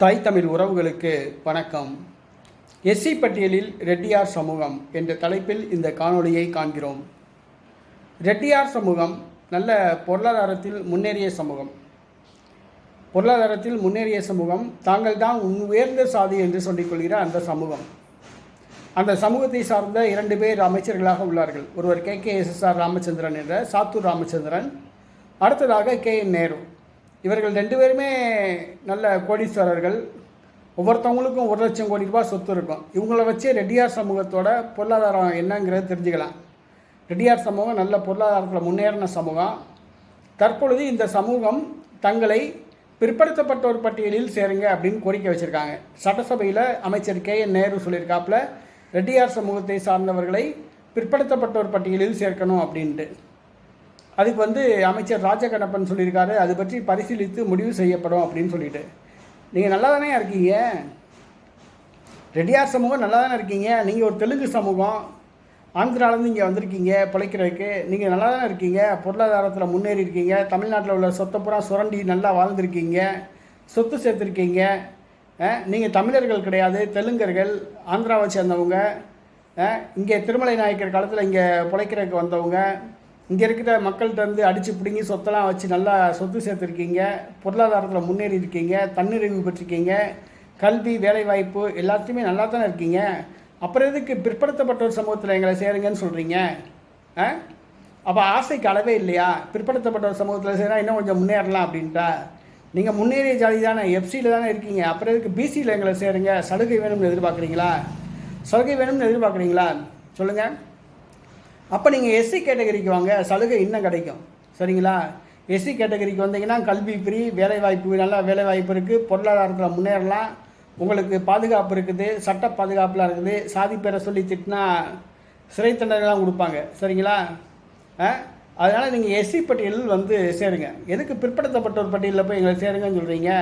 தாய் தமிழ் உறவுகளுக்கு வணக்கம். எஸ்சி பட்டியலில் ரெட்டியார் சமூகம் என்ற தலைப்பில் இந்த காணொளியை காண்கிறோம். ரெட்டியார் சமூகம் நல்ல பொருளாதாரத்தில் முன்னேறிய சமூகம். பொருளாதாரத்தில் முன்னேறிய சமூகம் தாங்கள் தான் உயர்ந்த சாதி என்று சொல்லிக்கொள்கிற அந்த சமூகம். அந்த சமூகத்தை சார்ந்த இரண்டு பேர் அமைச்சர்களாக உள்ளார்கள். ஒருவர் K K S S R Ramachandran என்ற சாத்தூர் ராமச்சந்திரன் அடுத்ததாக கே என் நேரு. இவர்கள் ரெண்டு பேருமே நல்ல கோடீஸ்வரர்கள். ஒவ்வொருத்தவங்களுக்கும் ஒரு லட்சம் கோடி ரூபாய் சொத்து இருக்கும். இவங்கள வச்சே ரெட்டியார் சமூகத்தோட பொருளாதாரம் என்னங்கிறத தெரிஞ்சுக்கலாம். ரெட்டியார் சமூகம் நல்ல பொருளாதாரத்தில் முன்னேறின சமூகம். தற்பொழுது இந்த சமூகம் தங்களை பிற்படுத்தப்பட்டோர் பட்டியலில் சேருங்க அப்படின்னு கோரிக்கை வச்சுருக்காங்க. சட்டசபையில் அமைச்சர் கே என் நேரு சொல்லியிருக்காப்புல ரெட்டியார் சமூகத்தை சார்ந்தவர்களை பிற்படுத்தப்பட்டோர் பட்டியலில் சேர்க்கணும் அப்படின்ட்டு. அதுக்கு வந்து அமைச்சர் ராஜகண்ணப்பன் சொல்லியிருக்காரு அது பற்றி பரிசீலித்து முடிவு செய்யப்படும் அப்படின்னு சொல்லிட்டு. நீங்கள் நல்லா தானே இருக்கீங்க? ரெட்டியார் சமூகம் நல்லா தானே இருக்கீங்க? நீங்கள் ஒரு தெலுங்கு சமூகம் ஆந்திராவிலேருந்து இங்கே வந்திருக்கீங்க பிழைக்கிறதுக்கு. நீங்கள் நல்லா தானே இருக்கீங்க? பொருளாதாரத்தில் முன்னேறி இருக்கீங்க. தமிழ்நாட்டில் உள்ள சொத்தை சுரண்டி நல்லா வாழ்ந்திருக்கீங்க. சொத்து சேர்த்துருக்கீங்க. நீங்கள் தமிழர்கள் கிடையாது தெலுங்கர்கள் ஆந்திராவை சேர்ந்தவங்க. இங்கே திருமலை நாயக்கர் காலத்தில் இங்கே பிழைக்கிறதுக்கு வந்தவங்க. இங்கே இருக்கிற மக்கள்கிட்ட இருந்து அடித்து பிடுங்கி சொத்தெல்லாம் வச்சு நல்லா சொத்து சேர்த்துருக்கீங்க. பொருளாதாரத்தில் முன்னேறி இருக்கீங்க. தன்னிறைவு பெற்றிருக்கீங்க. கல்வி வேலைவாய்ப்பு எல்லாத்தையுமே நல்லா தானே இருக்கீங்க. அப்புறம் எதுக்கு பிற்படுத்தப்பட்டோர் சமூகத்தில் எங்களை சேருங்கன்னு சொல்கிறீங்க ஆ? அப்போ ஆசைக்கு அளவே இல்லையா? பிற்படுத்தப்பட்டோர் சமூகத்தில் சேரா இன்னும் கொஞ்சம் முன்னேறலாம் அப்படின்ட்டா. நீங்கள் முன்னேறிய ஜாதி தானே எஃப்சியில் தானே இருக்கீங்க. அப்புறம் எதுக்கு பிசியில் எங்களை சேருங்க? சலுகை வேணும்னு எதிர்பார்க்குறீங்களா? சலுகை வேணும்னு எதிர்பார்க்குறீங்களா? சொல்லுங்கள் அப்போ நீங்கள் எஸ்சி கேட்டகரிக்கு வாங்க சலுகை இன்னும் கிடைக்கும். சரிங்களா? எஸ்சி கேட்டகரிக்கு வந்தீங்கன்னா கல்வி ஃப்ரீ வேலைவாய்ப்பு நல்லா வேலைவாய்ப்பு இருக்குது பொருளாதாரத்தில் முன்னேறலாம். உங்களுக்கு பாதுகாப்பு இருக்குது சட்ட பாதுகாப்புலாம் இருக்குது. சாதி பேரை சொல்லி திட்டினா சிறை தண்டனைலாம் கொடுப்பாங்க. சரிங்களா? அதனால் நீங்கள் எஸ்சி பட்டியலில் வந்து சேருங்க. எதுக்கு பிற்படுத்தப்பட்டோர் பட்டியலில் போய் எங்களை சேருங்கன்னு சொல்கிறீங்க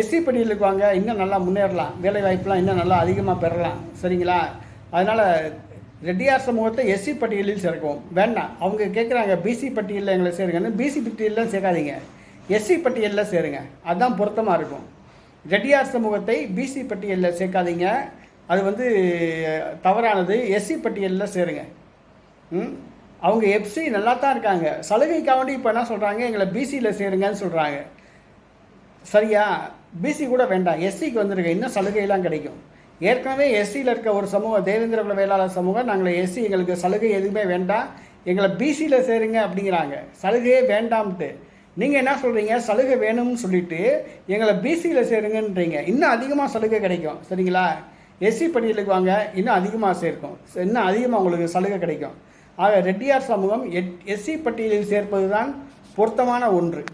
எஸ்சி பட்டியலுக்கு வாங்க இன்னும் நல்லா முன்னேறலாம். வேலைவாய்ப்புலாம் இன்னும் நல்லா அதிகமாக பெறலாம். சரிங்களா? அதனால் ரெட்டியார் சமூகத்தை எஸ்சி பட்டியலில் சேர்க்கவும். வேண்டாம் அவங்க கேட்குறாங்க பிசி பட்டியலில் எங்களை சேருங்கன்னு. பிசி பட்டியலில் சேர்க்காதீங்க. எஸ்சி பட்டியலில் சேருங்க. அதுதான் பொருத்தமாக இருக்கும். ரெட்டியார் சமூகத்தை பிசி பட்டியலில் சேர்க்காதீங்க. அது வந்து தவறானது. எஸ்சி பட்டியலில் சேருங்க. அவங்க எஃப்சி நல்லா தான் இருக்காங்க. சலுகைக்காவண்டி இப்போ என்ன சொல்கிறாங்க எங்களை பிசியில் சேருங்கன்னு சொல்கிறாங்க சரியா? பிசி கூட வேண்டாம். எஸ்சிக்கு வந்துருங்க இன்னும் சலுகையெல்லாம் கிடைக்கும். ஏற்கனவே எஸ்சியில் இருக்க ஒரு சமூகம் தேவேந்திர குல வேளாளர் சமூகம் நாங்கள் எஸ்சி எங்களுக்கு சலுகை எதுவுமே வேண்டாம் எங்களை பிசியில் சேருங்க அப்படிங்கிறாங்க. சலுகையே வேண்டாம்ட்டு. நீங்கள் என்ன சொல்கிறீங்க சலுகை வேணும்னு சொல்லிட்டு எங்களை பிசியில் சேருங்கன்றீங்க. இன்னும் அதிகமாக சலுகை கிடைக்கும். சரிங்களா? எஸ்சி பட்டியலுக்கு வாங்க. இன்னும் அதிகமாக சேர்க்கும். இன்னும் அதிகமாக உங்களுக்கு சலுகை கிடைக்கும். ஆக ரெட்டியார் சமூகம் எட் எஸ்சி பட்டியலில் சேர்ப்பது தான் பொருத்தமான ஒன்று.